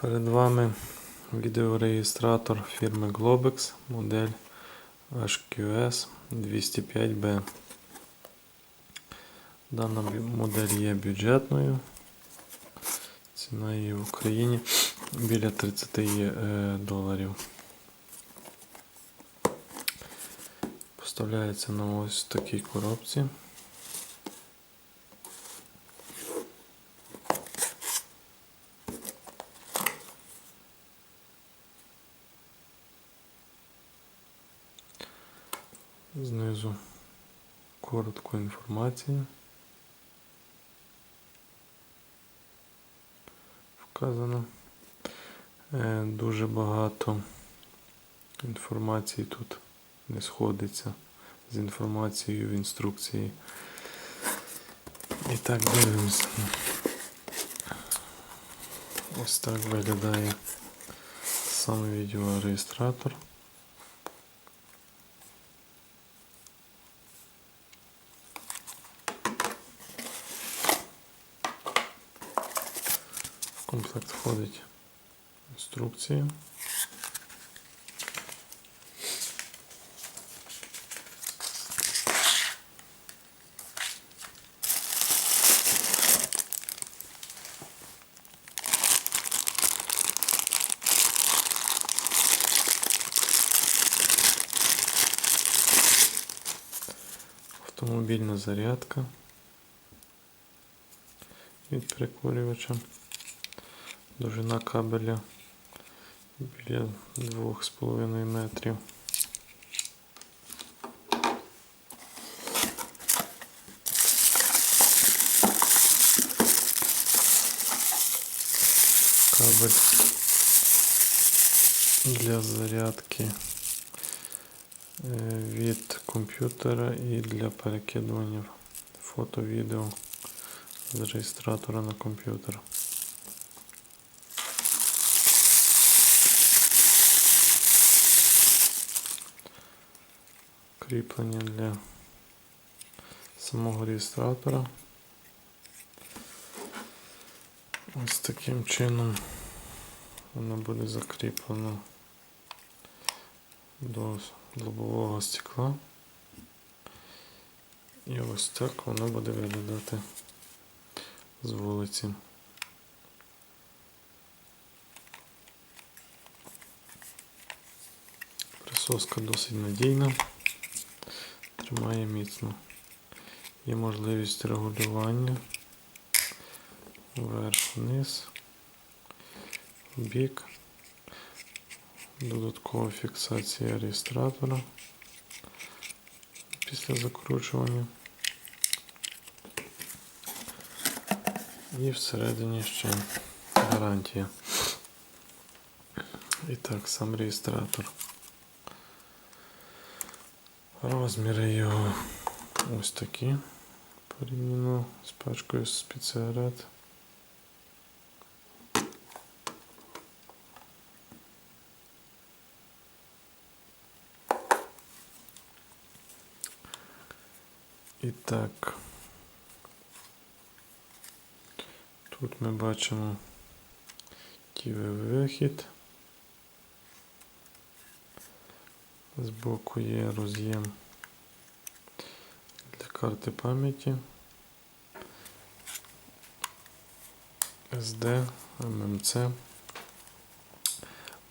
Перед вами відеореєстратор фірми Globex, модель HQS 205B. Дана модель є бюджетною. Ціна її в Україні біля 30 е, доларів. Поставляється на ось такій коробці. Коротко інформація. Вказано. Е, Дуже багато інформації тут не сходиться з інформацією в інструкції. І так дивимося. Ось так виглядає сам відеореєстратор. Комплект входить інструкція. Автомобільна зарядка від прикурювача. Довжина кабеля біля 2,5 метрів. Кабель для зарядки е, від комп'ютера і для перекидування фото-відео з реєстратора на комп'ютер. Кріплення для самого реєстратора. Ось таким чином воно буде закріплено до лобового стекла. І ось так воно буде виглядати з вулиці. Присоска досить надійна тримає міцно. Є можливість регулювання вверх-вниз, бік, додаткова фіксація реєстратора після закручування. І всередині ще гарантія. І так, сам реєстратор. Розміри його ось такі порівняно з пачкою з під. І так, тут ми бачимо вихід. Збоку є роз'єм для карти пам'яті SD, MMC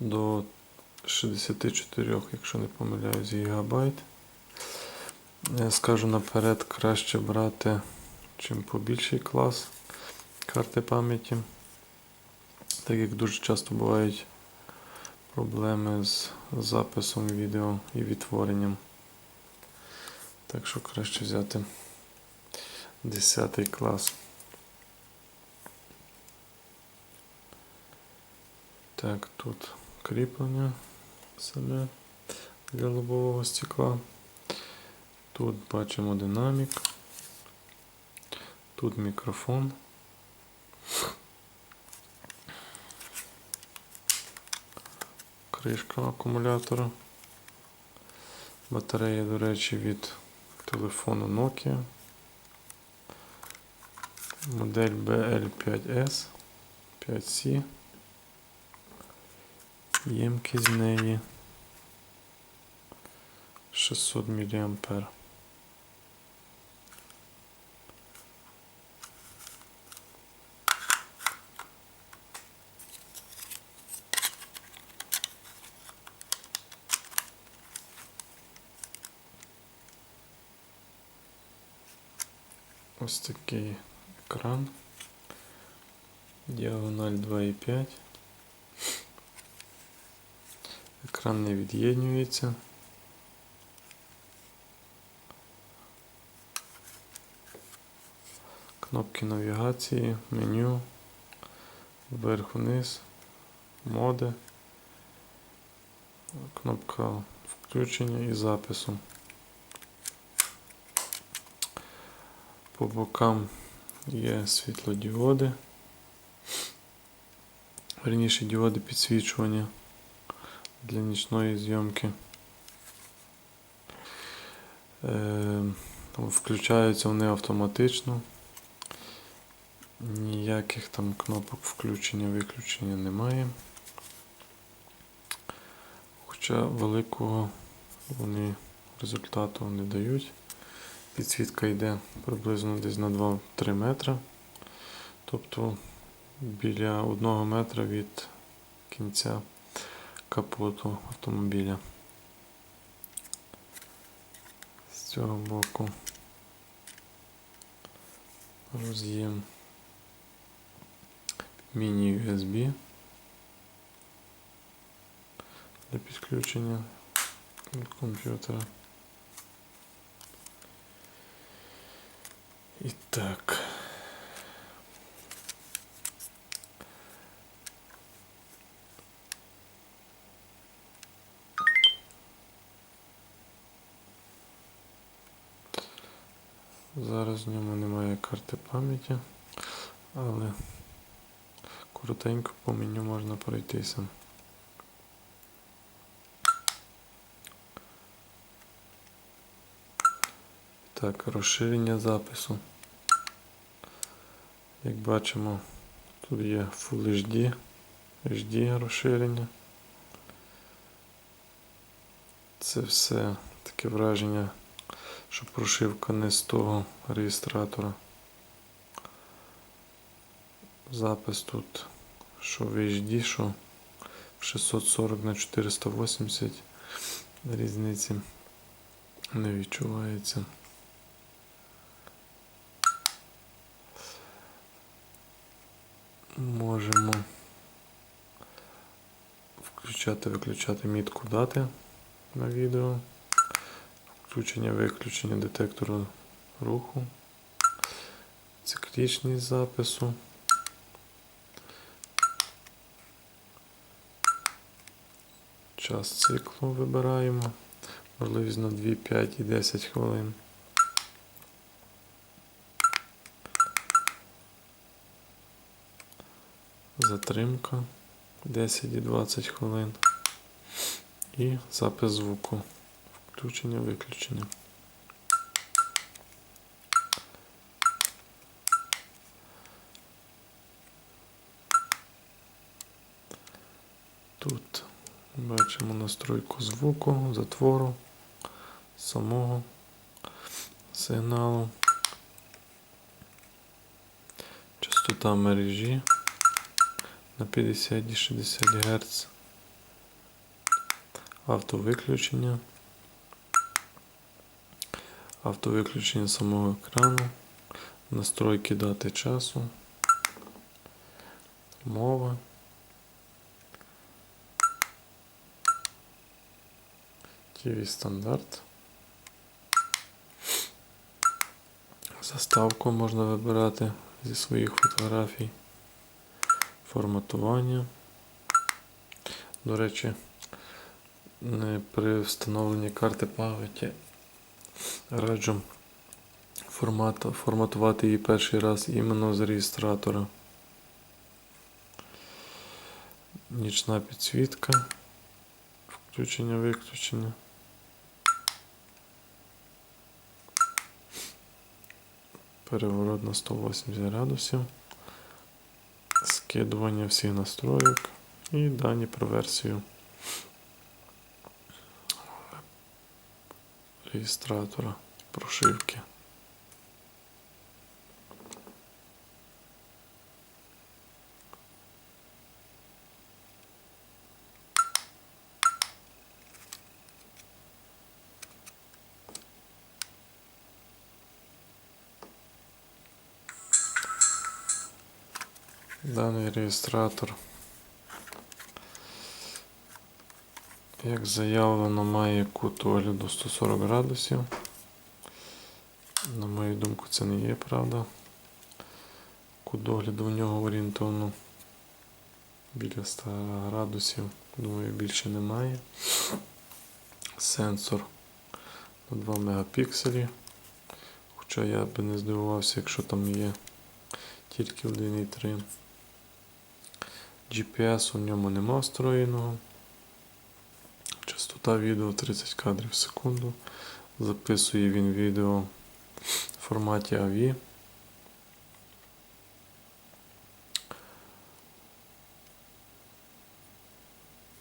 до 64, якщо не помиляюсь, гігабайт. Скажу наперед, краще брати чим побільший клас карти пам'яті, так як дуже часто бувають проблеми з записом відео і відтворенням. Так що краще взяти 10 клас. Так, тут кріплення саме для лобового стекла. Тут бачимо динамік. Тут мікрофон. Кришка акумулятора. Батарея, до речі, від телефону Nokia. Модель BL5S 5C. Ємкість з неї 600 мА. Ось такий екран. Діагональ 2,5. Екран не від'єднюється. Кнопки навігації, меню, вверх-вниз, моди, кнопка включення і запису. По бокам є світлодіоди. Верніше діоди підсвічування для нічної зйомки. Е, Включаються вони автоматично. Ніяких там кнопок включення-виключення немає. Хоча великого вони результату не дають. Підсвітка йде приблизно десь на 2-3 метри. Тобто біля 1 метра від кінця капоту автомобіля. З цього боку роз'єм міні-USB для підключення від комп'ютера. І так. Зараз в ньому немає карти пам'яті, але коротенько по меню можна пройтися. Так, розширення запису. Як бачимо, тут є Full HD, HD розширення. Це все таке враження, що прошивка не з того реєстратора. Запис тут, що в HD, що в 640 на 480 різниці не відчувається. Можемо включати, виключати мітку дати на відео, включення, виключення детектору руху, циклічність запису. Час циклу вибираємо, можливість на 2, 5 і 10 хвилин. Затримка 10 і 20 хвилин. І запис звуку. Включення, виключення. Тут бачимо настройку звуку, затвору, самого сигналу, частота мережі на 50 і 60 Гц, автовиключення, автовиключення самого екрану, настройки дати часу, мова. TV стандарт. Заставку можна вибирати зі своїх фотографій. Форматування. До речі, при встановленні карти пам'яті раджу формат, форматувати її перший раз іменно з реєстратора. Нічна підсвітка. Включення, виключення. Переворот на 180 градусів. Скидування всіх настроїк. І дані про версію реєстратора прошивки. Даний реєстратор, як заявлено, має кут огляду 140 градусів. На мою думку, це не є правда. Кут огляду в нього орієнтовно біля 100 градусів. Думаю, більше немає. Сенсор на 2 мегапікселі. Хоча я би не здивувався, якщо там є тільки 1,3. GPS у ньому нема встроєного. Частота відео 30 кадрів в секунду. Записує він відео в форматі AV.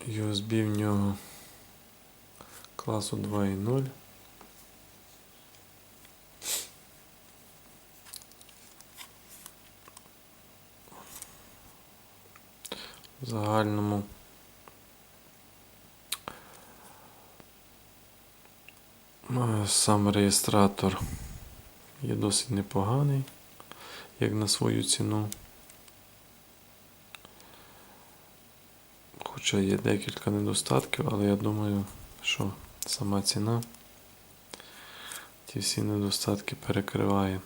USB в нього класу 2.0. загальному е, сам реєстратор є досить непоганий, як на свою ціну. Хоча є декілька недостатків, але я думаю, що сама ціна ті всі недостатки перекриває.